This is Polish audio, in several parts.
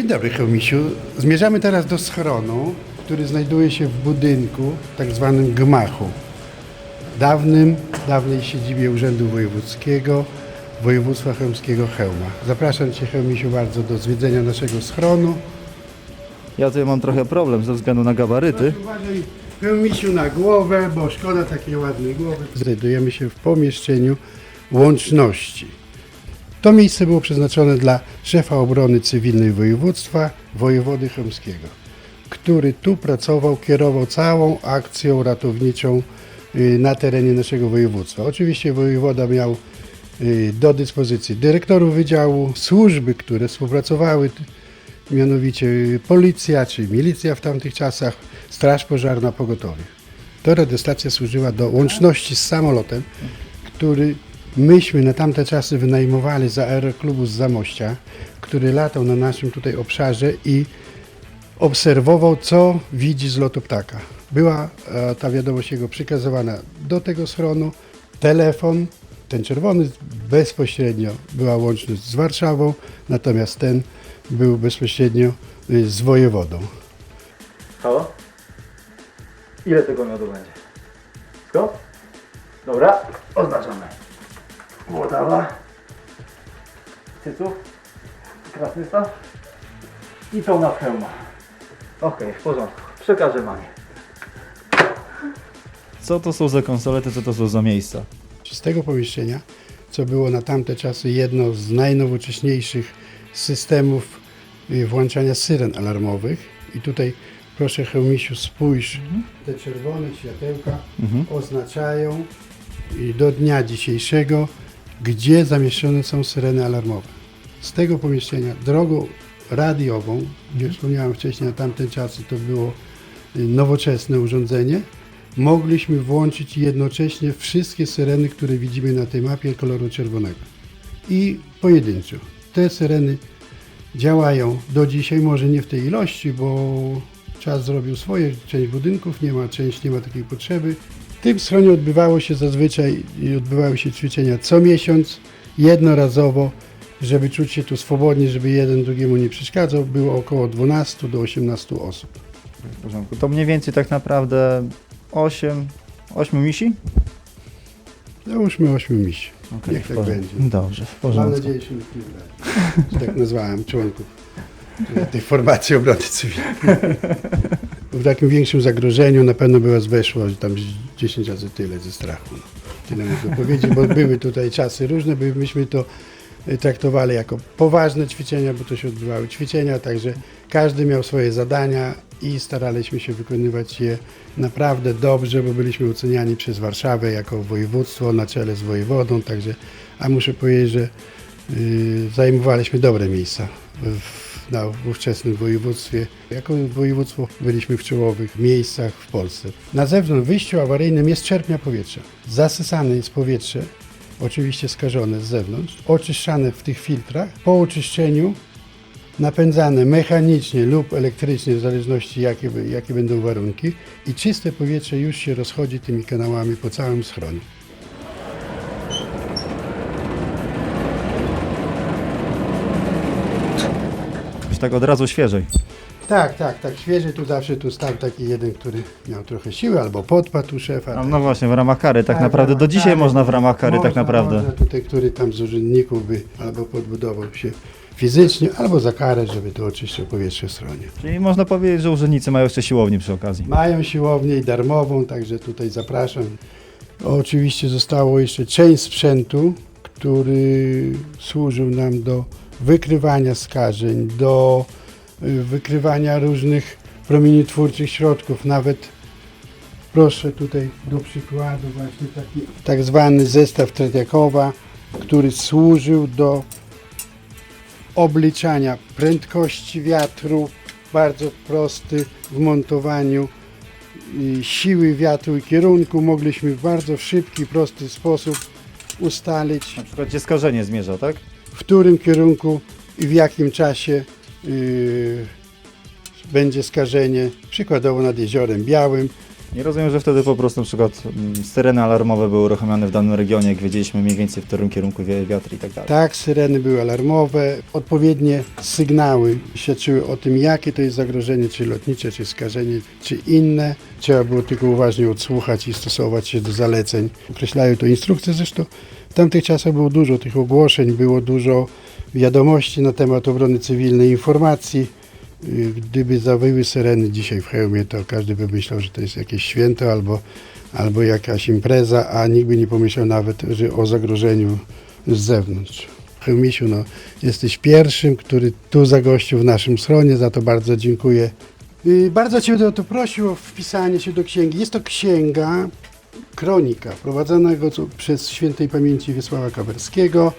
Dzień dobry, Chełmisiu. Zmierzamy teraz do schronu, który znajduje się w budynku, tak zwanym gmachu. Dawnym, dawnej siedzibie Urzędu Wojewódzkiego Województwa Chełmskiego Chełma. Zapraszam Cię, Chełmisiu, bardzo do zwiedzenia naszego schronu. Ja tutaj mam trochę problem ze względu na gabaryty. Uważaj, Chełmisiu, na głowę, bo szkoda takiej ładnej głowy. Znajdujemy się w pomieszczeniu łączności. To miejsce było przeznaczone dla szefa obrony cywilnej województwa, wojewody chełmskiego, który tu pracował, kierował całą akcją ratowniczą y, na terenie naszego województwa. Oczywiście wojewoda miał y, do dyspozycji dyrektorów wydziału, służby, które współpracowały, mianowicie y, policja czy milicja w tamtych czasach, straż pożarna, pogotowie. To radiostacja służyła do łączności z samolotem, który myśmy na tamte czasy wynajmowali za aeroklubu z Zamościa, który latał na naszym tutaj obszarze i obserwował, co widzi z lotu ptaka. Była e, ta wiadomość jego przekazywana do tego schronu, telefon, ten czerwony bezpośrednio była łączność z Warszawą, natomiast ten był bezpośrednio y, z wojewodą. Halo? Ile tego miodu będzie? Wszystko? Dobra, oznaczamy. Młodawa. Cyców. Krasny staw. I pełna hełma. Okej, w porządku. Przekażę mamie. Co to są za konsolety, co to są za miejsca? Z tego pomieszczenia, co było na tamte czasy jedno z najnowocześniejszych systemów y, włączania syren alarmowych. I tutaj proszę Chełmisiu spójrz, te czerwone światełka oznaczają y, do dnia dzisiejszego, gdzie zamieszczone są syreny alarmowe. Z tego pomieszczenia drogą radiową, gdzie wspomniałem wcześniej, na tamte czasy to było y, nowoczesne urządzenie, mogliśmy włączyć jednocześnie wszystkie syreny, które widzimy na tej mapie koloru czerwonego. I pojedynczo. Te syreny działają do dzisiaj, może nie w tej ilości, bo czas zrobił swoje, część budynków nie ma, część nie ma takiej potrzeby. W tym schronie odbywało się zazwyczaj, i odbywały się ćwiczenia co miesiąc, jednorazowo, żeby czuć się tu swobodnie, żeby jeden drugiemu nie przeszkadzał. Było około 12 do 18 osób. W porządku. To mniej więcej tak naprawdę 8, 8 misi? Załóżmy 8 misi. Okej, Niech w tak porządku. będzie. Dobrze, w Mam porządku. nadzieję, że nikt nie brali. Że tak nazwałem członków tej formacji obrony cywilnej. W takim większym zagrożeniu na pewno by was weszło tam z 10 razy tyle ze strachu. Tyle mogę powiedzieć, bo były tutaj czasy różne, by- myśmy to y, traktowali jako poważne ćwiczenia, bo to się odbywały ćwiczenia, także każdy miał swoje zadania i staraliśmy się wykonywać je naprawdę dobrze, bo byliśmy oceniani przez Warszawę jako województwo na czele z wojewodą, także, a muszę powiedzieć, że y, zajmowaliśmy dobre miejsca w, na ówczesnym województwie. Jako województwo byliśmy w czołowych miejscach w Polsce. Na zewnątrz, w wyjściu awaryjnym jest czerpnia powietrza. Zasysane jest powietrze, oczywiście skażone z zewnątrz, oczyszczane w tych filtrach. Po oczyszczeniu napędzane mechanicznie lub elektrycznie, w zależności jakie, jakie będą warunki i czyste powietrze już się rozchodzi tymi kanałami po całym schronie. Tak od razu świeżej. Tak, tak, tak, świeży tu zawsze tu stał taki jeden, który miał trochę siły albo podpadł szefa. No, no właśnie, w ramach kary tak Tak, naprawdę. Do dzisiaj kary. można w ramach kary tak Można, naprawdę. Można tutaj, który tam z urzędników by albo podbudował się fizycznie, albo za karę, żeby to oczyszczał powietrze w stronie. Czyli można powiedzieć, że urzędnicy mają jeszcze siłownię przy okazji. Mają siłownię i darmową, także tutaj zapraszam. Oczywiście zostało jeszcze część sprzętu, który służył nam do wykrywania skażeń, do y, wykrywania różnych promieniotwórczych środków, nawet proszę tutaj do przykładu właśnie taki tak zwany zestaw Tretiakowa, który służył do obliczania prędkości wiatru, bardzo prosty w montowaniu i siły wiatru i kierunku. Mogliśmy w bardzo szybki, prosty sposób ustalić, Na przykład gdzie skażenie zmierza, tak? W którym kierunku i w jakim czasie yy, będzie skażenie, przykładowo nad Jeziorem Białym. I rozumiem, że wtedy po prostu na przykład mm, syreny alarmowe były uruchomione w danym regionie, jak wiedzieliśmy mniej więcej w którym kierunku wieje wiatr i tak dalej. Tak, syreny były alarmowe, odpowiednie sygnały świadczyły o tym, jakie to jest zagrożenie, czy lotnicze, czy skażenie, czy inne. Trzeba było tylko uważnie odsłuchać i stosować się do zaleceń. Określają to instrukcje, zresztą w tamtych czasach było dużo tych ogłoszeń, było dużo wiadomości na temat obrony cywilnej, informacji. Y, Gdyby zawyły syreny dzisiaj w hełmie, to każdy by myślał, że to jest jakieś święto albo, albo jakaś impreza, a nikt by nie pomyślał nawet że o zagrożeniu z zewnątrz. Chełmisiu, no, jesteś pierwszym, który tu zagościł w naszym schronie, za to bardzo dziękuję. Y, Bardzo Cię o to prosił o wpisanie się do księgi. Jest to księga, kronika, prowadzonego co- przez świętej pamięci Wiesława Kawerskiego.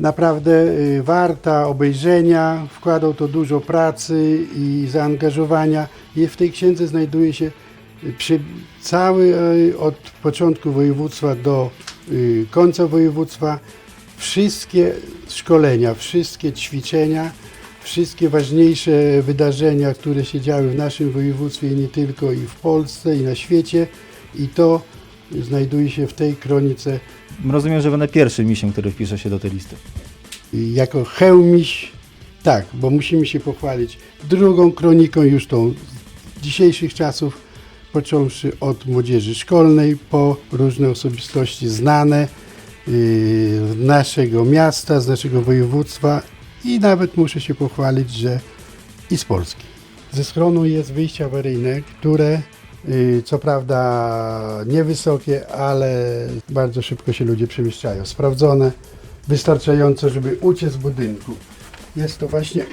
Naprawdę y, warta obejrzenia, wkładał to dużo pracy i zaangażowania. I w tej księdze znajduje się y, przy, cały y, od początku województwa do końca województwa wszystkie szkolenia, wszystkie ćwiczenia, wszystkie ważniejsze wydarzenia, które się działy w naszym województwie i nie tylko, i w Polsce, i na świecie. I to znajduje się w tej kronice Rozumiem, że będę pierwszym misiem, który wpisze się do tej listy. I jako hełmiś, tak, bo musimy się pochwalić drugą kroniką już tą z dzisiejszych czasów, począwszy od młodzieży szkolnej, po różne osobistości znane yy, naszego miasta, z naszego województwa i nawet muszę się pochwalić, że i z Polski. Ze schronu jest wyjście awaryjne, które co prawda niewysokie, ale bardzo szybko się ludzie przemieszczają. Sprawdzone, wystarczająco, żeby uciec z budynku. Jest to właśnie.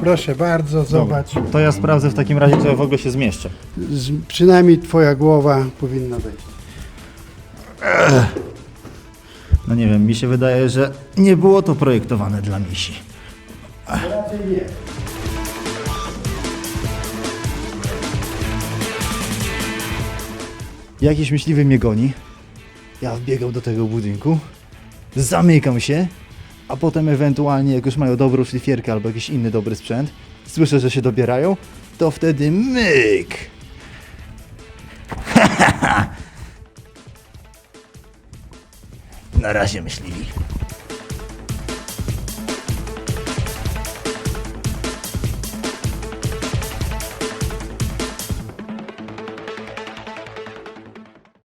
Proszę bardzo, zobacz. To ja sprawdzę w takim razie, czy ja w ogóle się zmieszczę. Z, przynajmniej twoja głowa powinna wejść. No nie wiem, mi się wydaje, że nie było to projektowane dla misi. Raczej nie. Jakiś myśliwy mnie goni. Ja wbiegam do tego budynku, zamykam się, a potem ewentualnie, jak już mają dobrą szlifierkę albo jakiś inny dobry sprzęt, słyszę, że się dobierają, to wtedy myk! Na razie myśliwi.